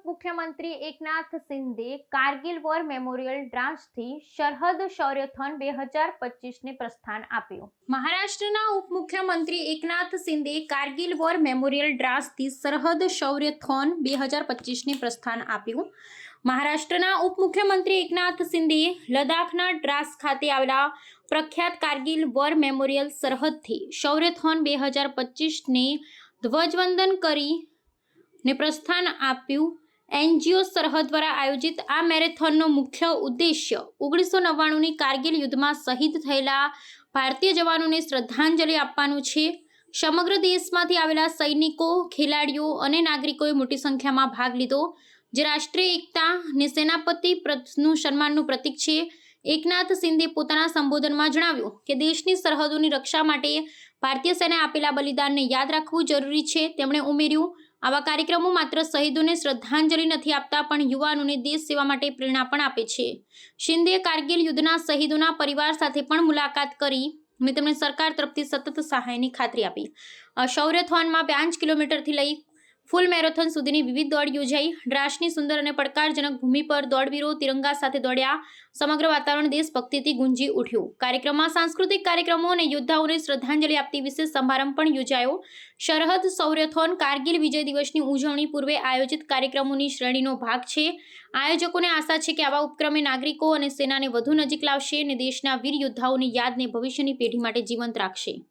મુખ્યમંત્રી Eknath Shinde Kargil war memorial ડ્રાન્સથી સરહદ શૌર્યથોન બે હજાર પચીસને પ્રસ્થાન આપ્યું. મહારાષ્ટ્રના ઉપમુખ્યમંત્રી એકનાથ શિંદે કારગિલ વોર મેમોરિયલ ડ્રાન્સથી સરહદ શૌર્યથોન બે હજાર પચીસને પ્રસ્થાન આપ્યું. મહારાષ્ટ્રના ઉપમુખ્યમંત્રી એકનાથ શિંદે લદ્દાખના ડ્રાસ ખાતે આવેલા પ્રખ્યાત કારગિલ વોર મેમોરિયલ સરહદથી શૌર્યથોન બે હજાર પચીસને ધ્વજવંદન કરી ને પ્રસ્થાન આપ્યું. એનજીઓ સરહદ દ્વારા આયોજિત આ મેરેથોનનો મુખ્ય ઉદ્દેશ્ય ઓગણીસો નવ્વાણુંની કારગિલ યુદ્ધમાં શહીદ થયેલા ભારતીય જવાનોને શ્રદ્ધાંજલિ આપવાનું છે. સમગ્ર દેશમાંથી આવેલા સૈનિકો, ખેલાડીઓ અને નાગરિકોએ મોટી સંખ્યામાં ભાગ લીધો. જે રાષ્ટ્રીય એકતા ને સેનાપતિ પ્રથનું સન્માનનું પ્રતીક છે. એકનાથ સિંધે પોતાના સંબોધનમાં જણાવ્યું કે દેશની સરહદોની રક્ષા માટે ભારતીય સેનાએ આપેલા બલિદાનને યાદ રાખવું જરૂરી છે. તેમણે ઉમેર્યું આવા કાર્યક્રમો માત્ર શહીદોને શ્રદ્ધાંજલિ નથી આપતા, પણ યુવાનોને દેશ સેવા માટે પ્રેરણા પણ આપે છે. શિંદેએ કારગિલ યુદ્ધના શહીદોના પરિવાર સાથે પણ મુલાકાત કરી. અને તેમણે સરકાર તરફથી સતત સહાયની ખાતરી આપી. શૌર્ય શૌર્યથોનમાં પાંચ કિલોમીટરથી લઈ ફૂલ મેરેથોન સુધીની વિવિધ દોડ યોજાઈ. ડ્રાસની સુંદર અને પડકારજનક ભૂમિ પર દોડવીરો તિરંગા સાથે દોડ્યા. સમગ્ર વાતાવરણ દેશભક્તિથી ગુંજી ઉઠ્યું. કાર્યક્રમમાં સાંસ્કૃતિક કાર્યક્રમો અને યોદ્ધાઓને શ્રદ્ધાંજલિ આપતી વિશેષ સમારંભ પણ યોજાયો. સરહદ શૌર્યથોન કારગિલ વિજય દિવસની ઉજવણી પૂર્વે આયોજિત કાર્યક્રમોની શ્રેણીનો ભાગ છે. આયોજકોને આશા છે કે આવા ઉપક્રમે નાગરિકો અને સેનાને વધુ નજીક લાવશે અને દેશના વીર યોદ્ધાઓની યાદને ભવિષ્યની પેઢી માટે જીવંત રાખશે.